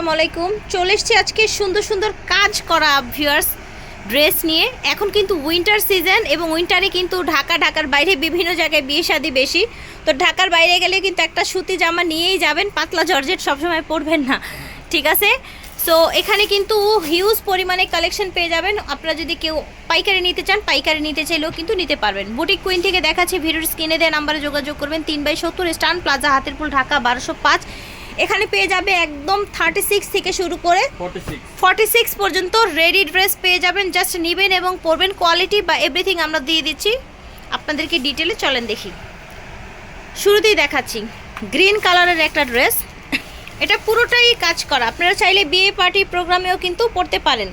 আসসালামু আলাইকুম চলে এসছি আজকে সুন্দর সুন্দর কাজ করা ভিউয়ার্স ড্রেস নিয়ে। এখন কিন্তু উইন্টার সিজন এবং উইন্টারে কিন্তু ঢাকা, ঢাকার বাইরে বিভিন্ন জায়গায় বিয়ে শাদি বেশি। তো ঢাকার বাইরে গেলে কিন্তু একটা সুতি জামা নিয়েই যাবেন, পাতলা জর্জেট সবসময় পরবেন না। ঠিক আছে? সো এখানে কিন্তু হিউজ পরিমাণে কালেকশন পেয়ে যাবেন। আপনারা যদি কেউ পাইকারি নিতে চান, পাইকারি নিতে চাইলেও কিন্তু নিতে পারবেন। বুটিক কুইন থেকে দেখাচ্ছি ভিডিওর স্ক্রিনে দেওয়া নাম্বারে যোগাযোগ করবেন। তিন বাই সত্তর স্টান প্লাজা হাতেরপুল, ঢাকা, বারোশো পাঁচ। এখানে পেয়ে যাবে একদম থার্টি সিক্স থেকে শুরু করে 46 ফর্টি সিক্স পর্যন্ত রেডি ড্রেস পেয়ে যাবেন। জাস্ট নেবেন এবং পরবেন। কোয়ালিটি বা এভরিথিং আমরা দিয়ে দিচ্ছি। আপনাদেরকে ডিটেলে চলেন দেখি। শুরুতেই দেখাচ্ছি। গ্রিন কালারের একটা ড্রেস এটা পুরোটাই কাজ করা। আপনারা চাইলে বিয়ে পার্টি প্রোগ্রামেও কিন্তু পরতে পারেন।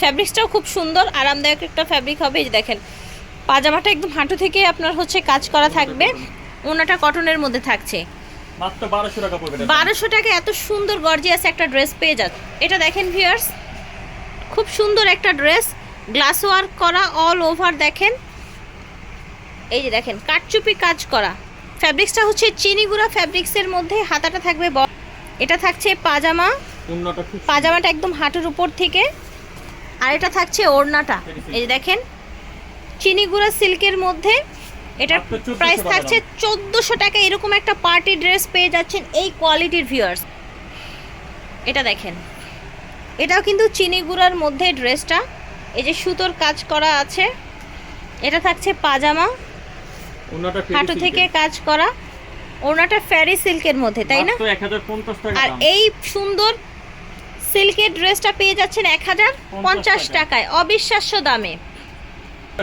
ফ্যাব্রিক্সটাও খুব সুন্দর। আরামদায়ক একটা ফ্যাব্রিক হবে। এই দেখেন পাজামাটা একদম হাঁটু থেকে আপনার হচ্ছে কাজ করা থাকবে। ওনাটা কটনের মধ্যে থাকছে। মাত্র 1200 টাকা পড়বে এটা। বারোশো টাকা এত সুন্দর গর্জিয়াস একটা ড্রেস পেয়ে যাচ্ছে। এটা দেখেন ভিউয়ার্স খুব সুন্দর একটা ড্রেস গ্লাস ওয়ার্ক করা অল ওভার দেখেন। এই যে দেখেন কাটচুপি কাজ করা। ফ্যাব্রিক্সটা হচ্ছে চিনিগুড়া ফ্যাব্রিক্সের মধ্যে হাতাটা থাকবে এটা থাকছে পাজামা। পাজামাটা একদম হাঁটুর উপর থেকে। আর এটা থাকছে ওড়নাটা। এই যে দেখেন চিনিগুড়া সিল্কের মধ্যে এটার প্রাইস থাকছে চোদ্দোশো টাকা। এরকম একটা পার্টি ড্রেস পেয়ে যাচ্ছেন এই কোয়ালিটির ভিউয়ার্স এটা দেখেন। এটাও কিন্তু চিনি গুঁড়ার মধ্যে ড্রেসটা এই যে সুতোর কাজ করা আছে। এটা থাকছে পাজামা। হাঁটু থেকে কাজ করা। ওড়নাটা ফ্যারি সিল্কের মধ্যে তাই না? মাত্র 1050 টাকা আর এই সুন্দর সিল্কের ড্রেসটা পেয়ে যাচ্ছেন এক হাজার পঞ্চাশ টাকায়। অবিশ্বাস্য দামে।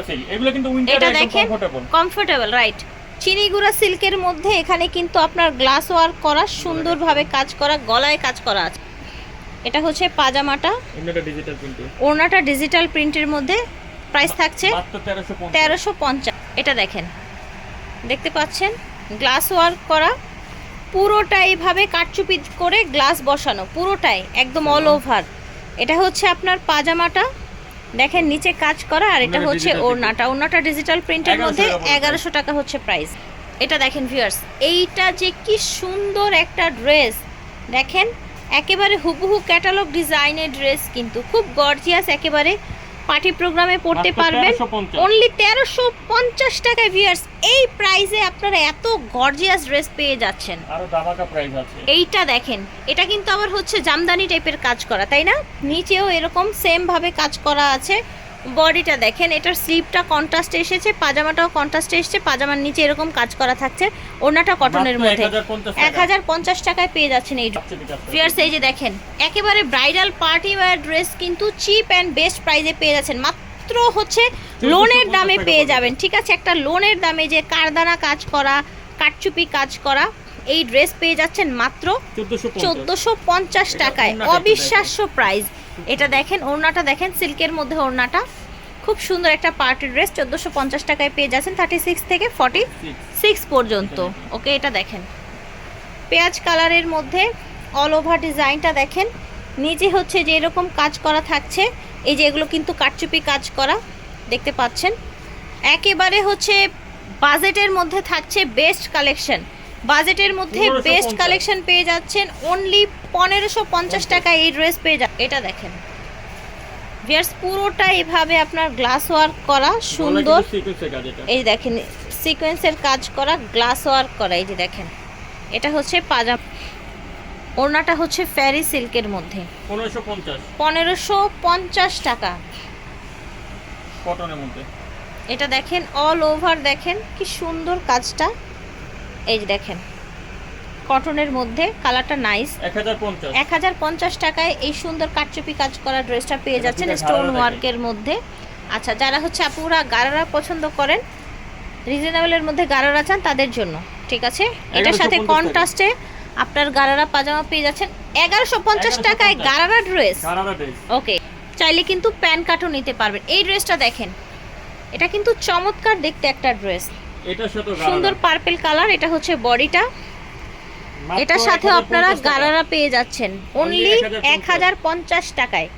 আছে। এগুলো কিন্তু উইন্টারে একদম কমফোর্টেবল কমফোর্টেবল রাইট চিনিগুড়া সিল্কের মধ্যে এখানে কিন্তু আপনার গ্লাস ওয়ার্ক করা সুন্দরভাবে কাজ করা গলায় কাজ করা আছে। এটা হচ্ছে পাজামাটা। উন্নত ডিজিটাল প্রিন্ট ওড়নাটা ডিজিটাল প্রিন্টের মধ্যে প্রাইস থাকছে 1350 তেরোশো পঞ্চাশ। এটা দেখেন। দেখতে পাচ্ছেন? গ্লাস ওয়ার্ক করা। পুরোটা এইভাবে কাটচুপি করে গ্লাস বসানো পুরোটাই একদম অল ওভার এটা হচ্ছে আপনার পাজামাটা। দেখেন নিচে কাজ করা আর এটা হচ্ছে digital ওড়নাটা। ওড়নাটা ডিজিটাল প্রিন্টের মধ্যে এগারোশো টাকা হচ্ছে প্রাইস এটা দেখেন ভিউয়ার্স এইটা যে কি সুন্দর একটা ড্রেস দেখেন একেবারে হুবহু ক্যাটালগ ডিজাইনের ড্রেস কিন্তু। খুব গর্জিয়াস একেবারে পার্টি প্রোগ্রামে পড়তে পারবেন। অনলি তেরোশো পঞ্চাশ টাকায় ভিউয়ার্স এই প্রাইসে আপনারা এত গর্জিয়াস ড্রেস পেয়ে যাচ্ছেন। এইটা দেখেন এটা কিন্তু আবার হচ্ছে জামদানি টাইপের কাজ করা তাই না? নিচেও এরকম সেম ভাবে কাজ করা আছে। বডিটা দেখেন এটার স্লিপটা কন্ট্রাস্ট এসেছে পাজামাটাও কন্ট্রাস্ট এসেছে পাজামার নিচে এরকম কাজ করা থাকছে। ওনাটা কটনের মধ্যে। এক হাজার পঞ্চাশ টাকায় পেয়ে যাচ্ছেন এই ফিয়ার্স এই যে দেখেন একেবারে ব্রাইডাল পার্টি ওয়্যার ড্রেস কিন্তু চিপ অ্যান্ড বেস্ট প্রাইসে পেয়ে যাচ্ছেন। মাত্র হচ্ছে লোনের দামে পেয়ে যাবেন ঠিক আছে? একটা লোনের দামে যে কারদানা কাজ করা কাটচুপি কাজ করা এই ড্রেস পেয়ে যাচ্ছেন মাত্র 1450 চোদ্দোশো পঞ্চাশ টাকায়। অবিশ্বাস্য প্রাইস এটা দেখেন ওড়নাটা দেখেন সিল্কের মধ্যে ওড়নাটা। খুব সুন্দর একটা পার্টি ড্রেস চোদ্দোশো পঞ্চাশ টাকায় পেয়ে যাচ্ছেন থার্টি সিক্স থেকে ফর্টি সিক্স পর্যন্ত। ওকে এটা দেখেন। পেঁয়াজ কালারের মধ্যে অল ওভার ডিজাইনটা দেখেন। নিচে হচ্ছে যে এরকম কাজ করা থাকছে এই যে এগুলো কিন্তু কাটচুপি কাজ করা দেখতে পাচ্ছেন। একেবারে হচ্ছে বাজেটের মধ্যে থাকছে বেস্ট কালেকশন বাজেটের মধ্যে বেস্ট কালেকশন পেয়ে যাচ্ছেন অনলি পনেরোশো পঞ্চাশ টাকায় এই ড্রেস পেয়ে যা এটা দেখেন। ভিয়ার্স পুরোটা এভাবে আপনার গ্লাস ওয়ার্ক করা সুন্দর। এই দেখেন সিকোয়েন্সের কাজ করা গ্লাস ওয়ার্ক করা এই যে দেখেন। এটা হচ্ছে পাজামা। ওড়নাটা হচ্ছে ফ্যারি সিল্কের মধ্যে। পনেরোশো পঞ্চাশ। টাকা। কটনের মধ্যে। এটা দেখেন অল ওভার দেখেন কি সুন্দর কাজটা। এই যে দেখেন। কটনের মধ্যে কালারটা নাইস 1050 এক হাজার পঞ্চাশ টাকায় এই সুন্দর কাটচুপি কাজ করা ড্রেসটা পেয়ে যাচ্ছেন স্টোন ওয়ার্কের মধ্যে। আচ্ছা যারা হচ্ছে আপুরা গারারা পছন্দ করেন রিজনেবলের মধ্যে গারারা চান তাদের জন্য ঠিক আছে? এটার সাথে কন্ট্রাস্টে আপনার গারারা পাজামা পেয়ে যাচ্ছেন এগারোশো পঞ্চাশ 1150 টাকায় গারারা ড্রেস ওকে চাইলে কিন্তু প্যান কাটও নিতে পারবেন। এই ড্রেসটা দেখেন এটা কিন্তু চমৎকার দেখতে একটা ড্রেস সুন্দর পার্পেল কালার এটা হচ্ছে বডিটা। এটার সাথে আপনারা গারারা পেয়ে যাচ্ছেন। অনলি এক হাজার পঞ্চাশ। টাকায়।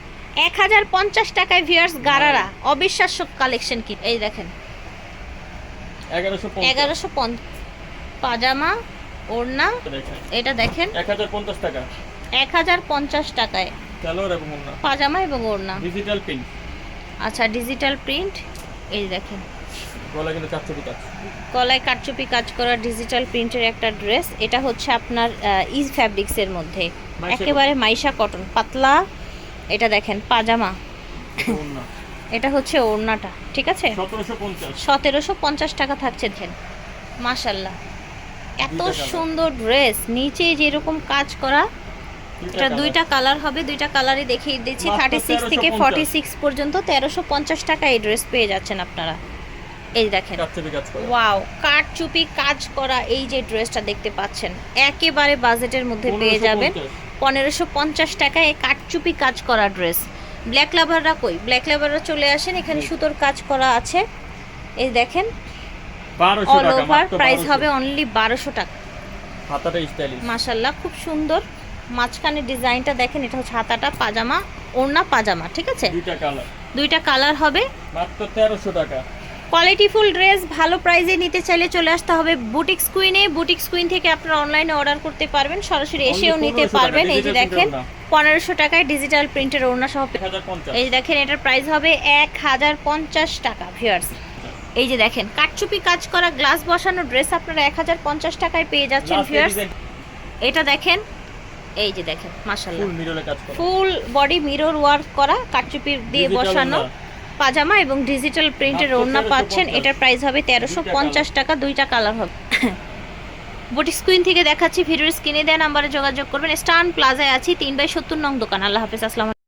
এক হাজার পঞ্চাশ টাকায় ভিয়ার্স গারারা অবিশ্বাস্য কালেকশন কি? এই দেখেন। 1150 এগারোশো পাজামা ওড়না এটা দেখেন। এটা দেখেন। 1050 টাকা। এক হাজার পঞ্চাশ টাকায়। পাজামা এবং ওড়না। ডিজিটাল প্রিন্ট আচ্ছা ডিজিটাল প্রিন্ট এই দেখেন। গলা কিন্তু চারশো কাজ। গলায় কাটচুপি কাজ করা ডিজিটাল প্রিন্টের একটা ড্রেস এটা হচ্ছে আপনার ইজ ফ্যাব্রিক্সের মধ্যে। একেবারে মাইশা কটন পাতলা। এটা দেখেন পাজামা। এটা হচ্ছে ওড়নাটা ঠিক আছে? সতেরোশো পঞ্চাশ। টাকা থাকছে দেখেন। মাশাল্লাহ এত সুন্দর ড্রেস নিচে যেরকম কাজ করা এটা দুইটা কালার হবে দুইটা কালারই দেখিয়ে দিচ্ছি। থার্টি সিক্স থেকে ফর্টি সিক্স পর্যন্ত তেরোশো পঞ্চাশ টাকা এই ড্রেস পেয়ে যাচ্ছেন আপনারা। এই দেখেন। ওয়াও কাঠচুপি কাজ করা এই যে ড্রেসটা দেখতে পাচ্ছেন একেবারে বাজেটের মধ্যে পেয়ে যাবেন। পনেরোশো পঞ্চাশ টাকায় কাঠচুপি কাজ করা ড্রেস। ব্ল্যাক লাভাররা কই? ব্ল্যাক লাভাররা চলে আসেন এখানে সুতোর কাজ করা আছে। এই দেখেন অল ওভার প্রাইস হবে অনলি বারোশো টাকা। মাশাল্লাহ খুব সুন্দর। মাঝখানে ডিজাইনটা দেখেন এটা হচ্ছে হাতাটা পাজামা ওড়না পাজামা ঠিক আছে? দুইটা কালার দুইটা কালার হবে। মাত্র তেরোশো টাকা। কোয়ালিটিফুল ড্রেস ভালো প্রাইজে নিতে চাইলে চলে আসতে হবে বুটিক স্কুইনে বুটিক স্কুইন থেকে আপনারা অনলাইনে অর্ডার করতে পারবেন। সরাসরি এসেও নিতে পারবেন। এই যে দেখেন পনেরোশো টাকায় ডিজিটাল প্রিন্টের ওড়না সহ এই যে দেখেন এটার প্রাইস হবে এক হাজার পঞ্চাশ টাকা ভিউয়ার্স এই যে দেখেন কাটচুপি কাজ করা গ্লাস বসানো ড্রেস আপনারা এক হাজার পঞ্চাশ টাকায় পেয়ে যাচ্ছেন ভিউয়ার্স এটা দেখেন এই যে দেখেন মাশাল্লাহ ফুল বডি মিরর ওয়ার্ক করা। কাটচুপি দিয়ে বসানো। পাজামা এবং ডিজিটাল প্রিন্টের ওড়না পাচ্ছেন। এটার প্রাইস হবে তেরোশো পঞ্চাশ টাকা দুইটা কালার হবে। বটি স্ক্রিন থেকে দেখাচ্ছি ভিডিওর স্ক্রিনে দেওয়া নাম্বারে যোগাযোগ করবেন। স্টান প্লাজায় আছি তিন বাই সত্তর নং দোকান। আল্লাহ হাফিজ আসসালাম